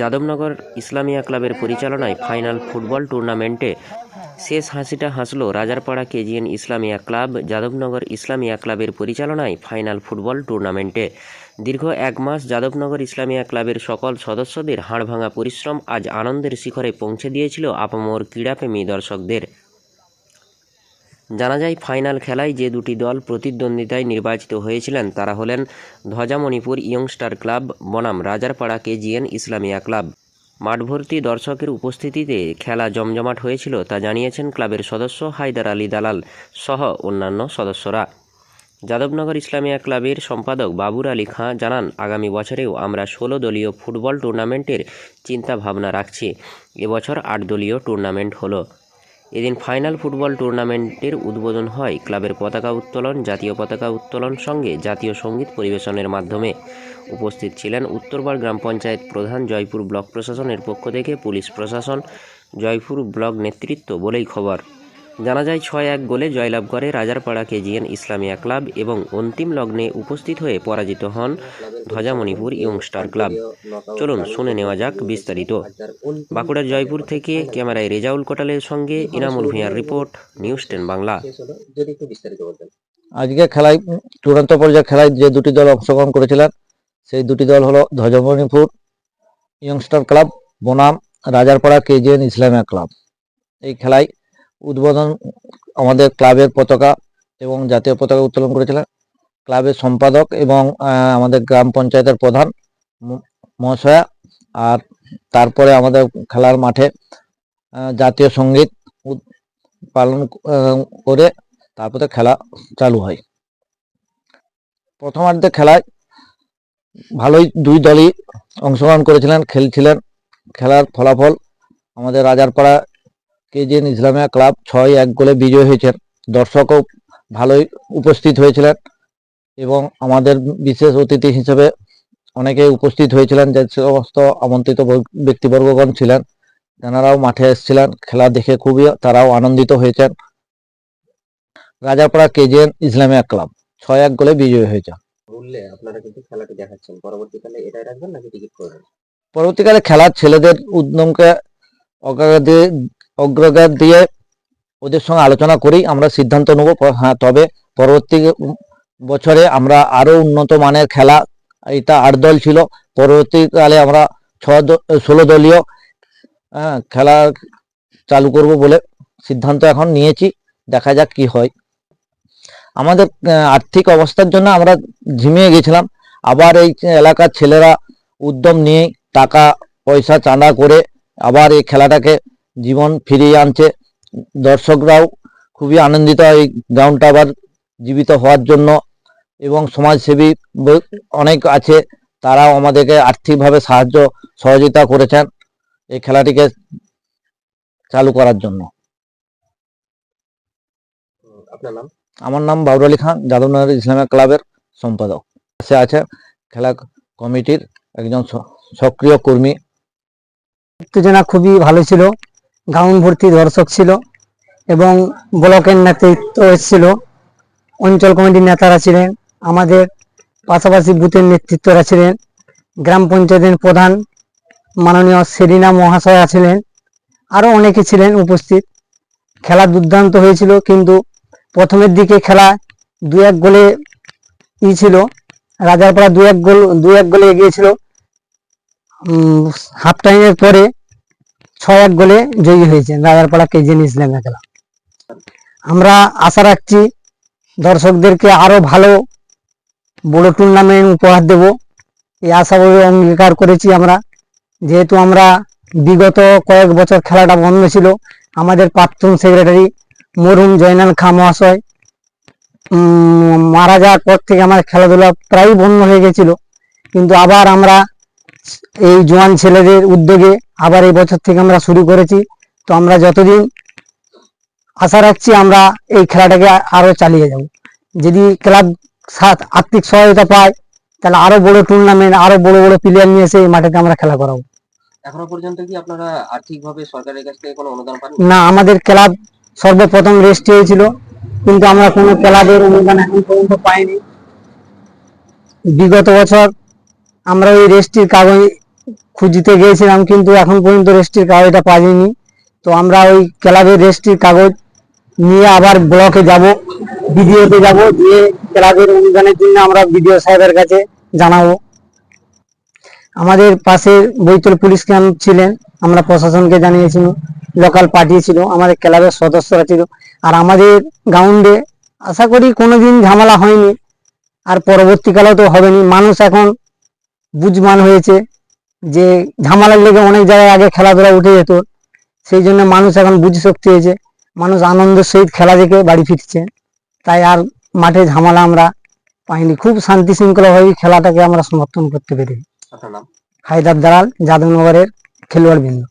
যাদবনগর ইসলামিয়া ক্লাবের পরিচালনায় final football টুর্নামেন্টে শেষ হাসিটা হাসল রাজারপাড়া কেজিএন ইসলামিয়া ক্লাব, যাদবনগর ইসলামিয়া ক্লাবের পরিচালনায় ফাইনাল ফুটবল টুর্নামেন্টে। দীর্ঘ এক মাস যাদবনগর ইসলামিয়া ক্লাবের সকল সদস্যদের হাড়ভাঙা পরিশ্রম আজ আনন্দের শিখরে পৌঁছে দিয়েছিল আপামর ক্রীড়াপ্রেমী দর্শকদের। জানা যায়, ফাইনাল খেলায় যে দুটি দল প্রতিদ্বন্দ্বিতায় নির্বাচিত হয়েছিলেন তারা হলেন ধ্বজামণিপুর ইয়ংস্টার ক্লাব, বনাম রাজারপাড়া কেজিএন ইসলামিয়া ক্লাব। মাঠভর্তি দর্শকের উপস্থিতিতে খেলা জমজমাট হয়েছিল তা জানিয়েছেন ক্লাবের সদস্য হায়দার আলী দালাল সহ অন্যান্য সদস্যরা। যাদবনগর ইসলামিয়া ক্লাবের সম্পাদক বাবুর আলী খাঁ জানান, আগামী বছরেও আমরা ষোলো দলীয় ফুটবল টুর্নামেন্টের চিন্তা ভাবনা রাখছি। এবছর আট দলীয় টুর্নামেন্ট হলো। এদিন ফাইনাল ফুটবল টুর্নামেন্টের উদ্বোধন হয় ক্লাবের পতাকা উত্তোলন, জাতীয় পতাকা উত্তোলন সঙ্গে জাতীয় সংগীত পরিবেশনের মাধ্যমে। উপস্থিত ছিলেন উত্তরবার গ্রাম পঞ্চায়েত প্রধান জয়পুর ব্লক প্রশাসনের পক্ষ থেকে পুলিশ প্রশাসন, জয়পুর ব্লক নেতৃত্ব বলেই খবর। জানা যায় ছয় এক গোলে জয়লাভ করে রাজারপাড়া কেজিএন ইসলামিয়া ক্লাব এবং অন্তিম লগ্নে উপস্থিত হয়ে পরাজিত হন ধ্বজামণিপুর ইয়ংস্টার ক্লাব। চলুন শুনে নেওয়া যাক বিস্তারিত। বাঁকুড়ার জয়পুর থেকে ক্যামেরায় রেজাউল কোটালের সঙ্গে ইনামুল ভূঁইয়ার রিপোর্ট, নিউজ টেন বাংলা। আজকে খেলায়, চূড়ান্ত পর্যায়ে খেলায় যে দুটি দল অংশগ্রহণ করেছিলেন, সেই দুটি দল হলো ধ্বজমণিপুর ইয়ংস্টার ক্লাব, বনাম, রাজারপাড়া কেজিএন ইসলামিয়া ক্লাব। এই খেলায় উদ্বোধন আমাদের ক্লাবের পতাকা এবং জাতীয় পতাকা উত্তোলন করেছিলেন। ক্লাবের সম্পাদক এবং আমাদের গ্রাম পঞ্চায়েতের প্রধান মহাশয়া আর তারপরে আমাদের খেলার মাঠে জাতীয় সংগীত পালন করে তারপরে খেলা চালু হয়। প্রথমার্ধে খেলায় ভালোই দুই দলই অংশগ্রহণ করেছিলেন, খেলছিলেন। খেলার ফলাফল আমাদের রাজারপাড়া কেজিএন ইসলামিয়া ক্লাব ছয় এক গোলে বিজয় হয়েছেন। দর্শকও ভালোই উপস্থিত হয়েছিলেন এবং আমাদের বিশেষ অতিথি হিসেবে অনেকে উপস্থিত হয়েছিলেন। যে সমস্ত আমন্ত্রিত ব্যক্তিবর্গগণ ছিলেন তেনারাও মাঠে এসেছিলেন খেলা দেখে খুবই তারাও আনন্দিত হয়েছেন। রাজাপাড়া কেজিএন ইসলামিয়া ক্লাব ছয় এক গোলে বিজয়ী হয়েছে। বললে আপনারা কিন্তু খেলাটি দেখাচ্ছেন। পরবর্তীকালে এটাই রাখবেন নাকি টিকিট করবেন? পরবর্তীকালে খেলার ছেলেদের উদ্যমকে অগ্রগতি অগ্রগার দিয়ে ওদের সঙ্গে আলোচনা করেই আমরা সিদ্ধান্ত নেব। হ্যাঁ তবে পরবর্তী বছরে আমরা আরও উন্নত মানের খেলা এটা আট দল ছিল। পরবর্তীকালে আমরা ছ ষোলো দলীয় হ্যাঁ, খেলা চালু করব বলে সিদ্ধান্ত এখন নিয়েছি। দেখা যাক কি হয়। আমাদের আর্থিক অবস্থার জন্য আমরা ঝিমিয়ে গেছিলাম। আবার এই এলাকার ছেলেরা উদ্যম নিয়ে টাকা পয়সা চাঁদা করে আবার এই খেলাটাকে জীবন ফিরিয়ে আনছে। দর্শকরাও খুবই আনন্দিত এই গ্রাউন্ডটা আবার জীবিত হওয়ার জন্য এবং সমাজসেবী অনেক আছে তারাও আমাদেরকে আর্থিকভাবে সাহায্য সহযোগিতা করেছেন এই খেলাটিকে চালু করার জন্য। আপনার নাম? আমার নাম বাবুর আলী খান যাদবনগর ইসলামিক ক্লাবের সম্পাদক। সে আছে খেলা কমিটির একজন স- সক্রিয় কর্মী। উত্তেজনা খুবই ভালো ছিল। গ্রাউন্ড ভর্তি দর্শক ছিল এবং ব্লকের নেতৃত্ব এসেছিল। অঞ্চল কমিটির নেতারা ছিলেন, আমাদের পাশাপাশি বুথের নেতৃত্বরা ছিলেন, গ্রাম পঞ্চায়েতের প্রধান মাননীয় সেরিনা মহাশয়া ছিলেন আরও অনেকে ছিলেন উপস্থিত। খেলা দুর্দান্ত হয়েছিল, কিন্তু প্রথমের দিকে খেলা দু এক গোলে ই ছিল, রাজারপাড়া দু এক গোল দু এক গোলে এগিয়েছিল হাফ টাইমের পরে ছয় এক গোলে জয়ী হয়েছে রাজারপাড়া কেজিএন ইসলামিয়া খেলা। আমরা আশা রাখছি দর্শকদেরকে আরও ভালো বড় টুর্নামেন্ট উপহার দেব। এই আশাবাদী অঙ্গীকার করেছি আমরা। যেহেতু আমরা বিগত কয়েক বছর খেলাটা বন্ধ ছিল, আমাদের প্রাক্তন সেক্রেটারি মরুম জয়নাল খা মহাশয় মারা যাওয়ার পর থেকে আমার খেলাধুলা প্রায় বন্ধ হয়ে গেছিল। কিন্তু আবার আমরা এই জোয়ান ছেলেদের উদ্যোগে আবার এই বছর থেকে আমরা শুরু করেছি। তো আমরা যতদিন আশা রাখছি আমরা এই খেলাটাকে আরও চালিয়ে যাব। যদি ক্লাব সাথ আর্থিক সহায়তা পায় তাহলে আরও বড় টুর্নামেন্ট আরও বড় বড় প্লেয়ার নিয়ে এসে এই মাঠেতে আমরা খেলা করাবো। এখনও পর্যন্ত কি আপনারা আর্থিকভাবে সরকারের কাছ থেকে কোনো অনুদান পান না আমাদের ক্লাব সর্বপ্রথম রেস্ট হয়েছিল কিন্তু আমরা কোনো ক্লাবের অনুদান এখন পর্যন্ত পাইনি। বিগত বছর আমরা ওই রেস্টির কাগজ খুঁজতে গিয়েছিলাম, কিন্তু এখন পর্যন্ত রেজিস্ট্রির কাগজটা পাইনি। তো আমরা ওই ক্লাবের রেজিস্ট্রির কাগজ নিয়ে আবার ব্লকে যাব বিডিওতে যাব দিয়ে ক্লাবের অনুদানের জন্য আমরা বিডিও সাহেবের কাছে জানাব। আমাদের পাশে বৈতল পুলিশ ক্যাম্প ছিলেন, আমরা প্রশাসনকে জানিয়েছি, লোকাল পার্টি ছিল, আমাদের ক্লাবের সদস্যরা ছিল। আর আমাদের গ্রাউন্ডে আশা করি কোনোদিন ঝামেলা হয়নি, আর পরবর্তীকালেও তো হবেনি। মানুষ এখন বুঝমান হয়েছে যে ঝামেলার লেগে অনেক জায়গায় আগে খেলাধুলা উঠে যেত। সেই জন্য মানুষ এখন বুঝ শক্তি হয়েছে। মানুষ আনন্দের সহিত খেলা দেখে বাড়ি ফিরছে। তাই আর মাঠে ঝামেলা আমরা পাইনি। খুব শান্তি শৃঙ্খলাভাবে খেলাটাকে আমরা সমর্থন করতে পেরেছি। হায়দার দালাল যাদবনগরের খেলোয়াড় বৃন্দ